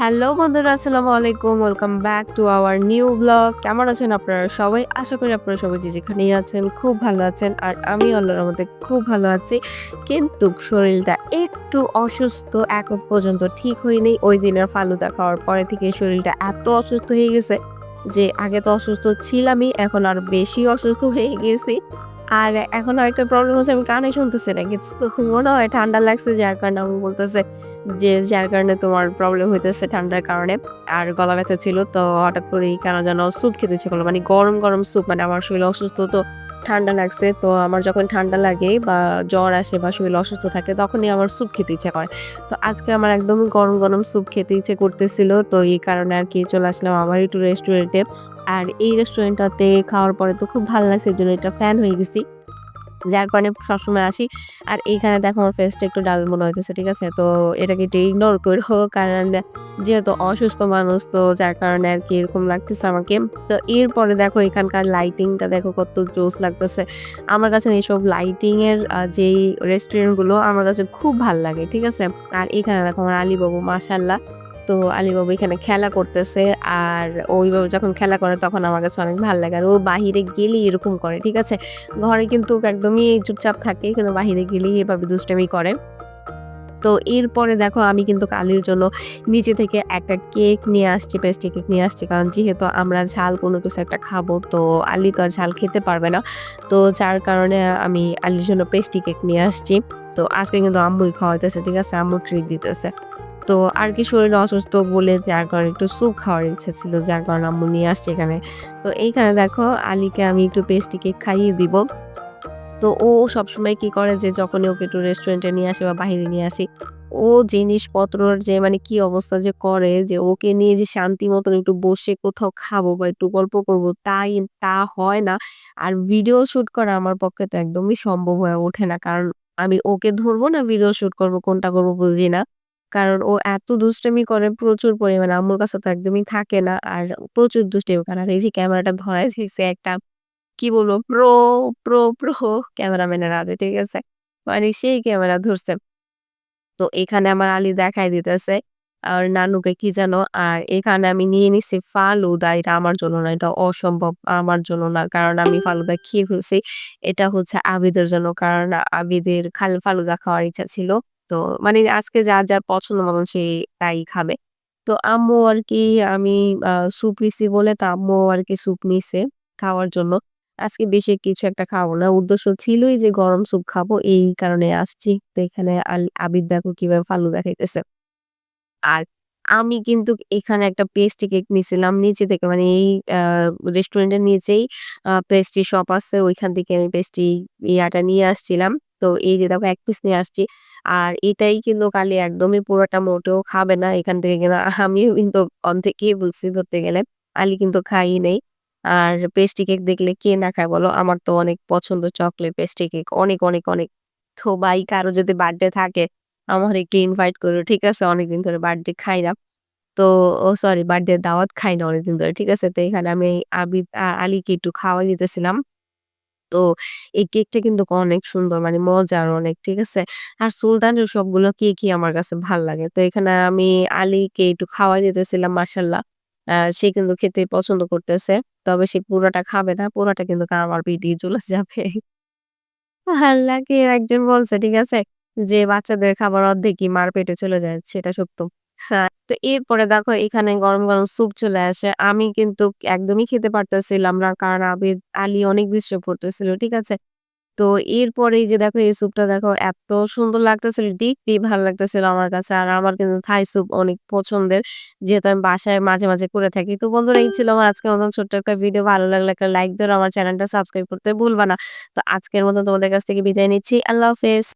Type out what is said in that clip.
Hello বন্ধুরা, আসসালামু আলাইকুম। Welcome back to our new blog কেমন আছেন আপনারা সবাই? আশা করি আপনারা সবাই যে যেখানেই আছেন খুব ভালো আছেন আর আমি আল্লাহর মধ্যে খুব ভালো আছি। কিন্তু শরীরটা একটু অসুস্থ, এখন পর্যন্ত ঠিক হয়নি। ওই দিনের ফালুদা খাওয়ার পরে থেকে শরীরটা এত অসুস্থ হয়ে গেছে যে আগে তো অসুস্থ ছিলামই, এখন আর বেশি অসুস্থ হয়ে গেছি। আর এখন আরেকটা প্রবলেম হচ্ছে, আমি কানে শুনতেছি না কিছু মনে হয় ঠান্ডা লাগছে, যার কারণে আমি বলতেছে যে, যার কারণে তোমার প্রবলেম হইতেছে ঠান্ডার কারণে। আর গলা ব্যথা ছিল, তো হঠাৎ করেই কেন যেন স্যুপ খেতে ইচ্ছে করল মানে গরম গরম স্যুপ মানে আমার শরীর অসুস্থ তো ঠান্ডা লাগছে, তো আমার যখন ঠান্ডা লাগে বা জ্বর আসে বা শরীর অসুস্থ থাকে, তখনই আমার স্যুপ খেতে ইচ্ছে করে। তো আজকে আমার একদমই গরম গরম স্যুপ খেতে ইচ্ছে করতেছিল, তো এই কারণে আর কি চলে আসলাম আমার একটু রেস্টুরেন্টে আর এই রেস্টুরেন্টটাতে খাওয়ার পরে তো খুব ভালো লাগছে, এর জন্য এটা ফ্যান হয়ে গেছি। যার কারণে সবসময় আসি। আর এইখানে দেখো, আমার ফেসটা একটু ডাল মনে হইতেছে, ঠিক আছে? তো এটাকে একটু ইগনোর করো, কারণ যেহেতু অসুস্থ মানুষ, তো যার কারণে আর কি এরকম লাগতেছে আমাকে। তো এরপরে দেখো, এখানকার লাইটিংটা দেখো, কত জোস লাগতেছে। আমার কাছে এইসব লাইটিং এর যেই রেস্টুরেন্টগুলো আমার কাছে খুব ভালো লাগে, ঠিক আছে? আর এখানে দেখো, আমার আলীবাবু মাসাল্লাহ তো আলীবাবু এখানে খেলা করতেছে আর ওইভাবে যখন খেলা করে তখন আমার কাছে অনেক ভালো লাগে। আর ও বাহিরে গেলেই এরকম করে, ঠিক আছে? ঘরে কিন্তু একদমই চুপচাপ থাকে, কিন্তু বাহিরে গেলেই এভাবে দুষ্টামি করে। তো এরপরে দেখো আমি কিন্তু কালির জন্য নিচে থেকে একটা কেক নিয়ে আসছি পেস্ট্রি কেক নিয়ে আসছি। কারণ যেহেতু আমরা ঝাল কোনো কিছু একটা খাব, তো আলি তো আর ঝাল খেতে পারবে না। তো যার কারণে আমি আলির জন্য পেস্ট্রি কেক নিয়ে আসছি। তো আজকে কিন্তু আম্মুই খাওয়াইতেছে, ঠিক আছে? আম্মু ট্রিট দিতেছে। তো আর কি শরীর অসুস্থ বলে যার কারণে একটু স্যুপ খাওয়ার ইচ্ছা ছিল, যার কারণে আম্মু নিয়ে আসছে এখানে। তো এইখানে দেখো আলিকে আমি একটু পেস্ট্রি কেক খাইয়ে দিব। তো ও সবসময় কি করে যে যখনই ওকে একটু রেস্টুরেন্টে নিয়ে আসে বা বাহিরে নিয়ে আসি, ও জিনিসপত্রর যে মানে কি অবস্থা যে করে, যে ওকে নিয়ে যে শান্তি মতন একটু বসে কোথাও খাব বা একটু গল্প করব, তাই তা হয় না। আর ভিডিও শুট করা আমার পক্ষে তো একদমই সম্ভব হয়ে ওঠে না। কারণ আমি ওকে ধরবো না ভিডিও শুট করব, কোনটা করব বুঝি না। কারণ ও এত দুষ্টামি করে প্রচুর পরিমাণে আম্মুর কাছে তো একদমই থাকে না আর প্রচুর দুষ্টামি করে আর এই যে ক্যামেরাটা ধরাই দিয়েছে একটা কি বলব প্রো, প্রো, প্রো ক্যামেরাম্যানের হাতে ঠিক আছে? মানে সেই ক্যামেরা ধরছে। তো এখানে আমার আলী দেখাই দিতেছে। আর নানুকে কি যেন আর এখানে আমি নিয়ে নিছি ফালুদা। এটা আমার জন্য না। এটা অসম্ভব আমার জন্য না। কারণ আমি ফালুদা খেয়ে ফেলছি। এটা হচ্ছে আবিদের জন্য। কারণ আবিদের খাল ফালুদা খাওয়ার ইচ্ছা ছিল। তো মানে আজকে যার, যার পছন্দ মতন সে তাই খাবে। তো আম্মু আরকি আমি স্যুপ নিছি বলে তো আম্মু আরকি স্যুপ নিছে খাওয়ার জন্য। আজকে বেশি কিছু একটা খাব না। উদ্দেশ্য ছিলই যে গরম স্যুপ খাব এই কারণে আসছি। তো এখানে আবির দেখো কীভাবে ফালুদা খাইতেছে। আর আমি কিন্তু এখানে একটা পেস্ট্রি কেক নিছিলাম নিচে থেকে মানে এই রেস্টুরেন্টের নিচেই পেস্ট্রি শপ আছে। ওইখান থেকে আমি পেস্ট্রি ইয়াটা নিয়ে আসছিলাম। তো এই যে দেখো ১ পিস নিয়ে আসছি। আর এটাই কিন্তু কালি একদমই পুরোটা মোটেও খাবে না। এখান থেকে কিন্তু আমিও কিন্তু অর্ধেকই বলছি ধরতে গেলে। আলি কিন্তু খাই নাই। আর পেস্ট্রি কেক দেখলে কে না খায় বলো? আমার তো অনেক পছন্দ চকলেট পেস্ট্রি কেক। অনেক, অনেক, অনেক। তো ভাই কারও যদি বার্থডে থাকে আমার একটু ইনভাইট করো। ঠিক আছে? অনেকদিন ধরে বার্থডে খাই না। তো ও সরি বার্থডে দাওয়াত খাই না অনেকদিন ধরে। ঠিক আছে? তো এখানে আমি আবিদ আলীকে একটু খাওয়াই দিতেছিলাম। তো এই কেকটা কিন্তু অনেক সুন্দর মানে মজার অনেক। ঠিক আছে? আর সুলতানের সবগুলো কেকই আমার কাছে ভালো লাগে। তো এখানে আমি আলীকে একটু খাওয়াই দিতেছিলাম মাশাআল্লাহ। সে কিন্তু খেতে পছন্দ করতেছে। তবে সে পুরাটা খাবে না। পুরাটা কিন্তু আমার পেটেই চলে যাবে। আল্লাহ কে একজন বলছে, ঠিক আছে? যে বাচ্চাদের খাবার অর্ধেকই মার পেটে চলে যায়। সেটা সত্য। হ্যাঁ, তো এরপরে দেখো এখানে গরম, গরম স্যুপ চলে আসে। আমি কিন্তু একদমই খেতে পারতেছিলাম না। কারণ আবিদ আলী অনেক ডিস্টার্ব করতেছিল। ঠিক আছে? তো এরপরে যে দেখো এই স্যুপটা দেখো এত সুন্দর লাগতেছিল। দেখতেই ভালো লাগতেছিল আমার কাছে। আর আমার কিন্তু থাই স্যুপ অনেক পছন্দের। যেহেতু আমি বাসায় মাঝে, মাঝে করে থাকি। তো বন্ধুরা এই ছিল আমার আজকের মতন ছোট্ট একটা ভিডিও। ভালো লাগলে একটা লাইক আর আমার চ্যানেলটা সাবস্ক্রাইব করতে ভুলবা না। তো আজকের মতন তোমাদের কাছ থেকে বিদায় নিচ্ছি। আল্লাহ হাফেজ।